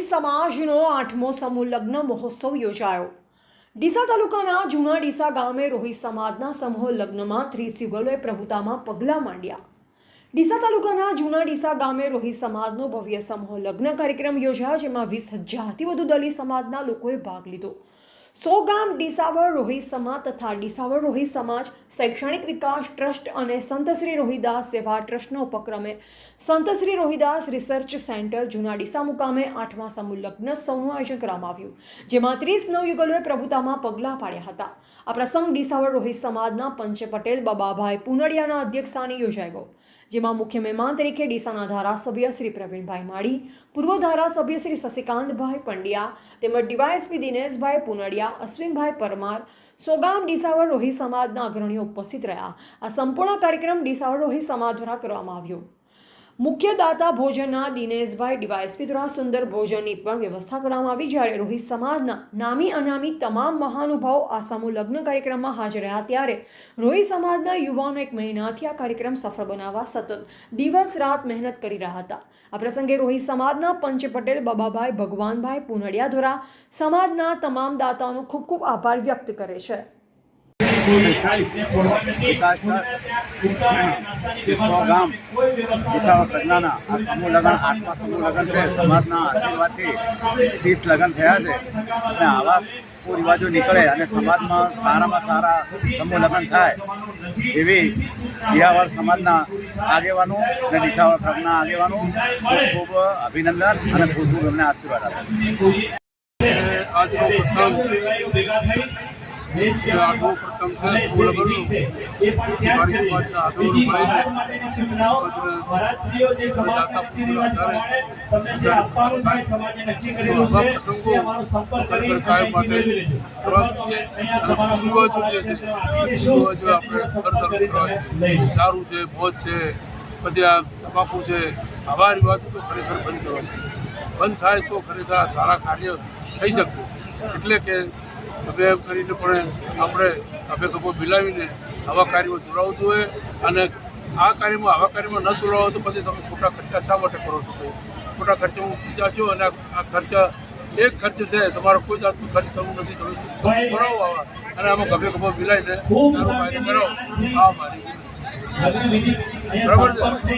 સમાજનો આઠમો સમૂહ લગ્ન મહોત્સવ યોજાયો. ડીસા તાલુકાના જૂના ડીસા ગામે રોહિત સમાજના સમૂહ લગ્નમાં ત્રીસ યુગલોએ પ્રભુતામાં પગલાં માંડ્યા. ડીસા તાલુકાના જૂના ડીસા ગામે રોહિત સમાજનો ભવ્ય સમૂહ લગ્ન કાર્યક્રમ યોજાયો, જેમાં વીસ હજારથી વધુ દલિત સમાજના લોકોએ ભાગ લીધો. સો ગામ ડીસાવર રોહિત સમાજ તથા ડીસાવર રોહિત સમાજ શૈક્ષણિક વિકાસ ટ્રસ્ટ અને સંતશ્રી રોહિદાસ સેવા ટ્રસ્ટના ઉપક્રમે સંતશ્રી રોહિદાસ રિસર્ચ સેન્ટર જૂના ડીસા મુકામે આઠમા સમૂહ લગ્ન સૌનું આયોજન કરવામાં આવ્યું, જેમાં ત્રીસ નવયુગલોએ પ્રભુતામાં પગલાં પાડ્યા હતા. આ પ્રસંગ ડીસાવર રોહિત સમાજના પંચે પટેલ બબાભાઈ પુનડિયાના અધ્યક્ષસ્થાને યોજાઈ ગયો જેમાં મુખ્ય મહેમાન તરીકે ડીસાના ધારાસભ્ય શ્રી પ્રવીણભાઈ માળી, પૂર્વ ધારાસભ્ય શ્રી શશિકાંતભાઈ પંડ્યા, તેમજ D Y S P Dineshbhai Pundiya, Ashwinbhai Parmar, સોગામ ડીસાવર રોહિત સમાજના અગ્રણીઓ ઉપસ્થિત રહ્યા. આ સંપૂર્ણ કાર્યક્રમ ડીસાવર રોહિત સમાજ દ્વારા કરવામાં આવ્યો. મુખ્ય દાતા ભોજનના દિનેશભાઈ ડીવાયસપી દ્વારા સુંદર ભોજનની પણ વ્યવસ્થા કરવામાં આવી જ્યારે રોહિત સમાજના નામી અનામી તમામ મહાનુભાવો આ સમૂહ લગ્ન કાર્યક્રમમાં હાજર રહ્યા ત્યારે રોહિત સમાજના યુવાનો એક મહિનાથી આ કાર્યક્રમ સફળ બનાવવા સતત દિવસ રાત મહેનત કરી રહ્યા હતા. આ પ્રસંગે રોહિત સમાજના પંચ પટેલ બાબાભાઈ ભગવાનભાઈ પુનડિયા દ્વારા સમાજના તમામ દાતાઓનો ખૂબ ખૂબ આભાર વ્યક્ત કરે છે. સો ગામ દિશાઓ પ્રજ્ઞાના આ આઠમા સમૂહ લગ્ન સમાજના આશીર્વાદથી ત્રીસ લગ્ન થયા છે અને આવા રિવાજો નીકળે અને સમાજમાં સારામાં સારા સમૂહ લગ્ન થાય એવી દિયાવાળ સમાજના આગેવાનો અને દિશાવાળ પ્રજ્ઞા આગેવાનો ખૂબ ખૂબ અભિનંદન અને ખૂબ ખૂબ એમને આશીર્વાદ આપે આજનો પ્રસંગ આઠમો પ્રસંગ છે સ્કૂલ લગ્નનો મારી સમાજના આગેવાનો મળીને દારૂ છે ભોજ છે પછી આ તમાકુ છે આવા રિવાજો તો ખરેખર બંધ થવાનું બંધ થાય તો ખરેખર સારા કાર્ય થઈ શકતું એટલે કે હવે કરીને પણ આપણે હવે ગભો મિલાવીને આવા કાર્યમાં જોડાવું જોઈએ અને આ કાર્યમાં આવા કાર્યમાં ન જોડાવો તો પછી તમે ખોટા ખર્ચા શા માટે કરો છો? ખોટા ખર્ચામાં પૂજા છો અને આ ખર્ચા એક ખર્ચ છે તમારો કોઈ જાતનું ખર્ચ કરવું નથી. તમે ભરાવો કરાવો આવા? અને આમાં ગભે ગભો મિલાવીને સારો કાર્ય કરો આ મારી બરાબર છે?